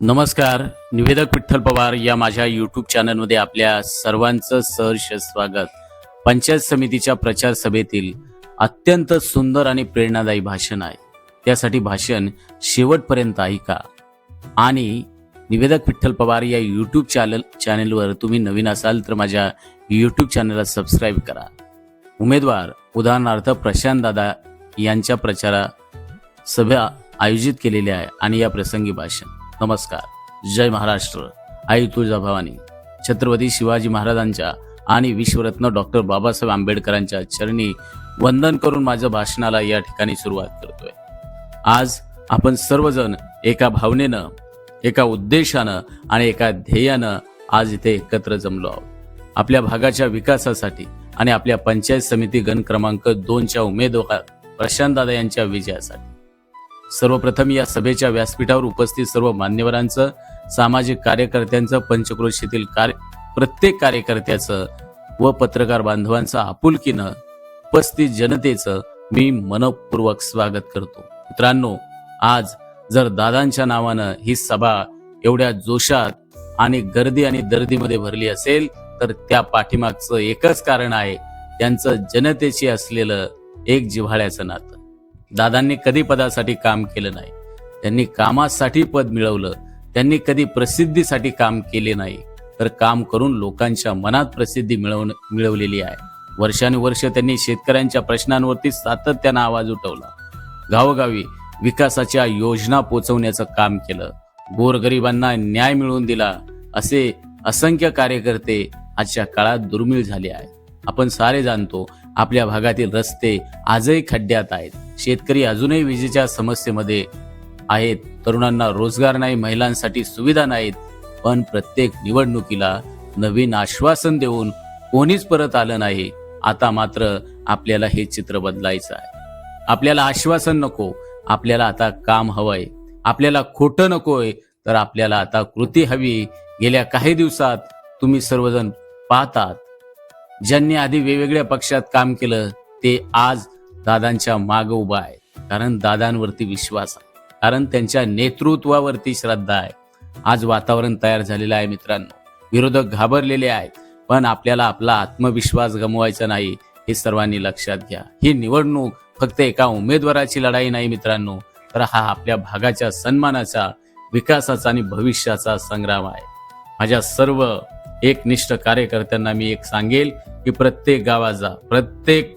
नमस्कार निवेदक विठ्ठल पवार या माझ्या यूट्यूब चॅनलमध्ये आपल्या सर्वांचं सहर्ष स्वागत. पंचायत समितीच्या प्रचार सभेतील अत्यंत सुंदर आणि प्रेरणादायी भाषण आहे. त्यासाठी भाषण शेवटपर्यंत ऐका. आणि निवेदक विठ्ठल पवार या यूट्यूब चॅनल चॅनलवर तुम्ही नवीन असाल तर माझ्या यूट्यूब चॅनलला सबस्क्राईब करा. उमेदवार उदाहरणार्थ प्रशांत दादा यांच्या प्रचारा सभा आयोजित केलेल्या आहे आणि या प्रसंगी भाषण. नमस्कार. जय महाराष्ट्र. आई तुळजा भवानी. छत्रपती शिवाजी महाराजांच्या आणि विश्वरत्न डॉक्टर बाबासाहेब आंबेडकरांच्या चरणी वंदन करून माझं भाषणाला या ठिकाणी सुरुवात करतोय. आज आपण सर्वजण एका भावनेनं एका उद्देशानं आणि एका ध्येयानं आज इथे एकत्र जमलो आहोत. आपल्या भागाच्या विकासासाठी आणि आपल्या पंचायत समिती गण क्रमांक दोनच्या उमेदवार प्रशांत दादा यांच्या विजयासाठी. सर्वप्रथम या सभेच्या व्यासपीठावर उपस्थित सर्व मान्यवरांचं सामाजिक कार्यकर्त्यांचं पंचक्रोशीतील कार्य प्रत्येक कार्यकर्त्याचं व पत्रकार बांधवांचं आपुलकीनं उपस्थित जनतेचं मी मनपूर्वक स्वागत करतो. मित्रांनो आज जर दादांच्या नावानं ही सभा एवढ्या जोशात आणि गर्दी आणि दर्दीमध्ये भरली असेल तर त्या पाठीमागचं एकच कारण आहे त्यांचं जनतेशी असलेलं एक जिव्हाळ्याचं नातं. दादांनी कधी पदासाठी काम केलं नाही. त्यांनी कामासाठी पद मिळवलं. त्यांनी कधी प्रसिद्धीसाठी काम केले नाही. तर काम करून लोकांच्या मनात प्रसिद्धी मिळवण मिळवलेली आहे. वर्षानुवर्ष त्यांनी शेतकऱ्यांच्या प्रश्नांवरती सातत्यानं आवाज उठवला. गावोगावी विकासाच्या योजना पोचवण्याचं काम केलं. गोरगरिबांना न्याय मिळवून दिला. असे असंख्य कार्यकर्ते आजच्या काळात दुर्मिळ झाले आहेत. आपण सारे जाणतो आपल्या भागातील रस्ते आजही खड्ड्यात आहेत. शेतकरी अजूनही विजेच्या समस्येमध्ये आहेत. तरुणांना रोजगार नाही महिलांसाठी सुविधा नाहीत. पण प्रत्येक निवडणुकीला नवीन आश्वासन देऊन कोणीच परत आलं नाही. आता मात्र आपल्याला हे चित्र बदलायचं आहे. आपल्याला आश्वासन नको. आपल्याला आता काम हवंय. आपल्याला खोटं नकोय. तर आपल्याला आता कृती हवी. गेल्या काही दिवसात तुम्ही सर्वजण पाहतात. ज्यांनी आधी वेगवेगळ्या पक्षात काम केलं ते आज दादांच्या माग उभा आहे. कारण दादांवरती विश्वास आहे. कारण त्यांच्या नेतृत्वावरती श्रद्धा आहे. आज वातावरण तयार झालेलं आहे मित्रांनो. विरोधक घाबरलेले आहेत. पण आपल्याला आपला आत्मविश्वास गमवायचा नाही हे सर्वांनी लक्षात घ्या. ही निवडणूक फक्त एका उमेदवाराची लढाई नाही मित्रांनो. तर हा आपल्या भागाच्या सन्मानाचा विकासाचा आणि भविष्याचा संग्राम आहे. माझ्या सर्व एकनिष्ठ कार्यकर्त्यांना मी एक सांगेल की प्रत्येक गावाचा प्रत्येक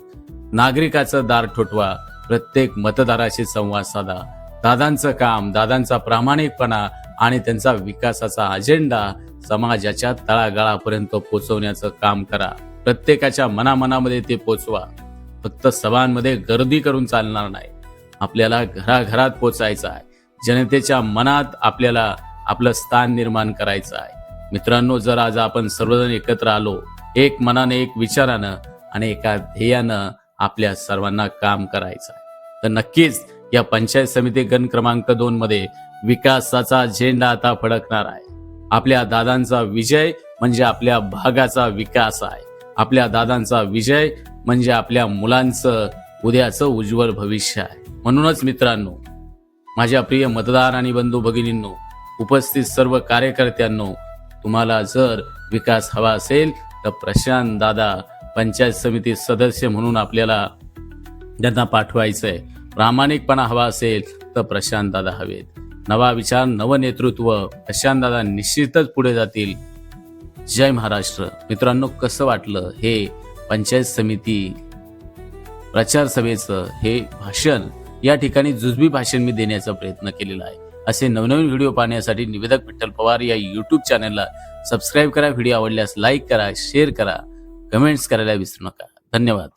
नागरिकाचं दार ठोठवा प्रत्येक मतदाराशी संवाद साधा. दादांचं काम दादांचा प्रामाणिकपणा आणि त्यांचा विकासाचा अजेंडा समाजाच्या तळागाळापर्यंत पोचवण्याचं काम करा. प्रत्येकाच्या मनामनामध्ये ते पोचवा. फक्त सभांमध्ये गर्दी करून चालणार नाही. आपल्याला घराघरात पोचायचं आहे. जनतेच्या मनात आपल्याला आपलं स्थान निर्माण करायचं आहे. मित्रांनो जर आज आपण सर्वजण एकत्र आलो एक मनाने एक विचारानं आणि एका ध्येयानं आपल्या सर्वांना काम करायचं आहे. तर नक्कीच या पंचायत समिती गण क्रमांक दोन मध्ये विकासाचा झेंडा आता फडकणार आहे. आपल्या दादांचा विजय म्हणजे आपल्या भागाचा विकास आहे. आपल्या दादांचा विजय म्हणजे आपल्या मुलांचं उद्याचं उज्ज्वल भविष्य आहे. म्हणूनच मित्रांनो माझ्या प्रिय मतदार आणि बंधू भगिनींनो उपस्थित सर्व कार्यकर्त्यांनो तुम्हाला जर विकास हवा असेल तर प्रशांत दादा पंचायत समिती सदस्य म्हणून आपल्याला ज्यांना पाठवायचं आहे प्रामाणिकपणा हवा असेल तर प्रशांत दादा हवेत. नवा विचार नवनेतृत्व प्रशांत दादा निश्चितच पुढे जातील. जय महाराष्ट्र. मित्रांनो कसं वाटलं हे पंचायत समिती प्रचार सभेचं हे भाषण? या ठिकाणी जुजबी भाषण मी देण्याचा प्रयत्न केलेला आहे. असे नवनवीन व्हिडिओ पाहण्यासाठी निवेदक विठ्ठल पवार या यूट्यूब चॅनलला सबस्क्राईब करा. व्हिडिओ आवडल्यास लाईक करा शेअर करा. कमेंट्स करायला विसरू नका. धन्यवाद.